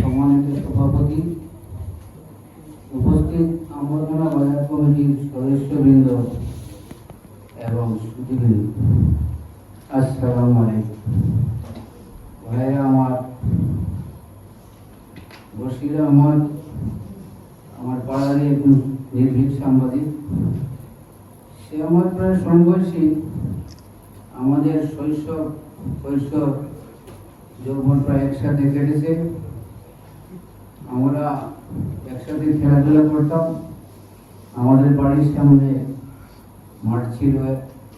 সম্মানিত সভাপতি উপস্থিত আম্বরখানা বাজার কমিটির সদস্যবৃন্দ এবং আলাইকুম। ভাইরা আমার বশির আহমদ, আমার পাড়ারই একজন নির্ভীক সাংবাদিক। সে আমার প্রায় সংঘর্ষী আমাদের শৈশব, কৈশোর যৌবন প্রায় একসাথে কেটেছে। আমরা একসাথে খেলাধুলা করতাম। আমাদের বাড়ির সামনে মাঠ ছিল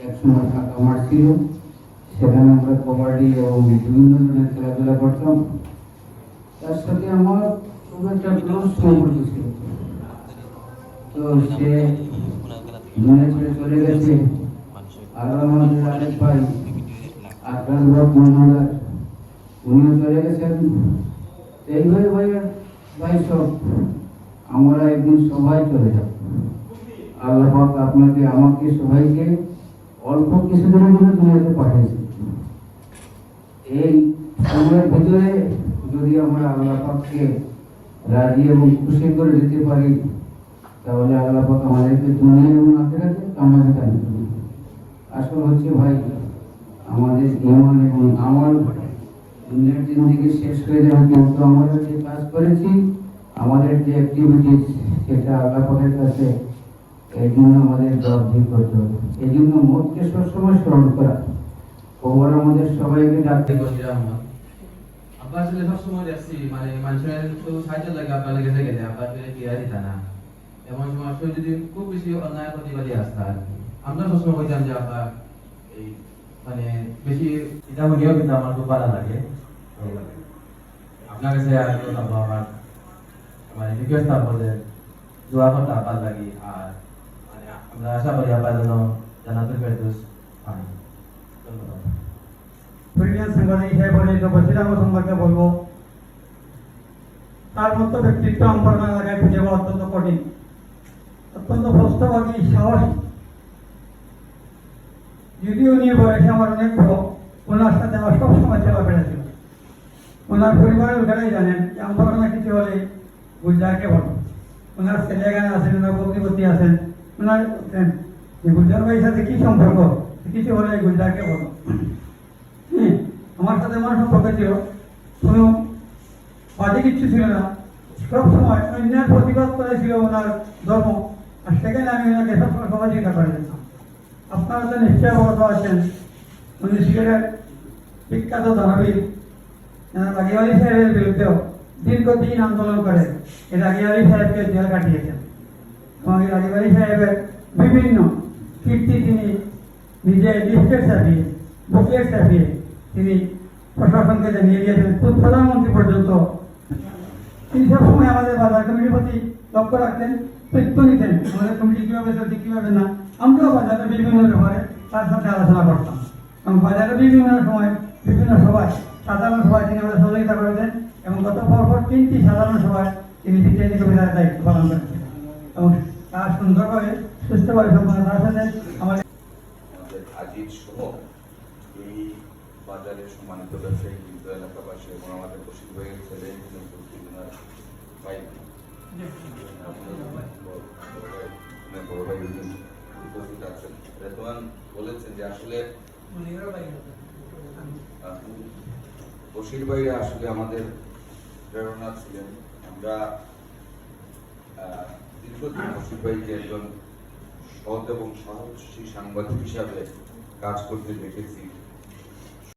একসময় ফাঁকা মাঠ ছিল। সেখানে আমরা কবাডি এবং বিভিন্ন ধরনের খেলাধুলা করতাম। তার সাথে আমার খুব একটা ক্লোজ সম্পর্ক ছিল। তো সে মনে ছেড়ে চলে গেছে, আর আমাদের আরেক ভাই আকাশ বাবু মহারাজ উনিও চলে গেছেন। এইভাবে ভাইয়ের ভাই সব, আমরা একদিন সবাই চলে যাব। আল্লাহ পাক আপনাকে, আমাকে সবাইকে অল্প কিছুদিনের জন্য দুনিয়াতে পাঠিয়েছে। এই সময়ের ভিতরে যদি আমরা আল্লাহ পাককে রাজি এবং খুশি করে দিতে পারি, তাহলে আল্লাহ পাক আমাদেরকে দুনিয়া এবং আখেরাতে কামাতে দান আসল হচ্ছে ভাই, আমাদের ইমান এবং আমল দুনিয়ার জিন্দিগি শেষ হয়ে যাবে কিন্তু আমরা যে কাজ করেছি, আমাদের যে অ্যাক্টিভিটিস সেটা আল্লাহ কাছে এই আমাদের জবাবদিহি করতে হবে। এই জন্য মতকে সবসময় স্মরণ করা। খবর আমাদের সবাইকে ডাকতে বসির আহমদ আব্বা আসলে সবসময় দেখছি মানে মানুষের তো সাহায্য লাগে আপনার লেগে থেকে দেয় আপনার পেলে কি আর দিতা না এমন সময় সে যদি খুব বেশি অন্যায় প্রতিবাদী আসতা আমরা সবসময় বলতাম যে, আব্বা, এই মানে বেশি এটা হলেও কিন্তু আমার খুব ভালো লাগে আপনার কাছে আর আব্বা আমার মানে রিকোয়েস্ট যে দোয়া করতে আব্বার লাগি আর আমরা আশা করি আব্বা যেন জানাতুল ফেরদৌস পান ধন্যবাদ সাংবাদিক হিসেবে পরিচিত বসির আহমদ সম্পর্কে বলব তার মতো ব্যক্তিত্ব আমার এলাকায় খুঁজে পাওয়া অত্যন্ত কঠিন অত্যন্ত প্রস্তবাদী সাহস যদিও নিয়ে বয়সে আমার অনেক ওনার সাথে আমার সবসময় চলাফেরা ছিল ওনার পরিবারের লোকেরাই জানেন যে আমার কিছু হলে গুলজারকে বলো ওনার ছেলে এখানে আছেন ওনার বগ্নিপতি আছেন ওনার যে গুলজার ভাইয়ের সাথে কি সম্পর্ক? কিছু হলে গুলজারকে বলো। আমার সাথে আমার সম্পর্ক ছিল, কোনো বাজে কিচ্ছু ছিল না। সব সময় অন্যায় প্রতিবাদ করেছিল ওনার ধর্ম, আর সেখানে আমি ওনাকে সবসময় সহযোগিতা করে যেতাম। আপনারা তো নিশ্চয় অবগত আছেন, উনি সিলেটের বিখ্যাত দানবীর রাগিয়ালি সাহেবের বিরুদ্ধেও দীর্ঘদিন আন্দোলন করে, এই রাগিয়ালি সাহেবকে জেল কাটিয়েছেন। এই সাহেবের বিভিন্ন কীর্তি তিনি নিজে লিস্টের ছাপিয়ে বুকলেট ছাপিয়ে তিনি প্রশাসনকে জানিয়ে দিয়েছেন প্রধানমন্ত্রী পর্যন্ত। তিনি সবসময় আমাদের বাজার কমিটির প্রতি লক্ষ্য রাখতেন তথ্য নিতেন। আমাদের কমিটি কীভাবে চলছে, কীভাবে না, আমরাও বাজারে বিভিন্ন ব্যাপারে তার সাথে আলোচনা করতাম। এবং বাজারে বিভিন্ন সময়, বিভিন্ন সভায়, সাধারণ সভায় তিনি আমাদের সহযোগিতা করেছেন এবং গত পরপর তিনটি সাধারণ সভায় তিনি বিজ্ঞানী কবিতার দায়িত্ব পালন করেছেন। এবং আমাদের আজিজ সহ এই বাজারে সম্মানিত ব্যবসায়ী কিন্তু এলাকাবাসী এবং আমাদের বসির ভাইয়ের ছেলে ভাই বড় ভাই উপস্থিত আছেন। রেদওয়ান বলেছেন যে আসলে বশির ভাইরা আসলে আমাদের প্রেরণা ছিলেন। আমরা দীর্ঘদিন বশির একজন সৎ এবং সাহসী সাংবাদিক হিসাবে কাজ করতে দেখেছি।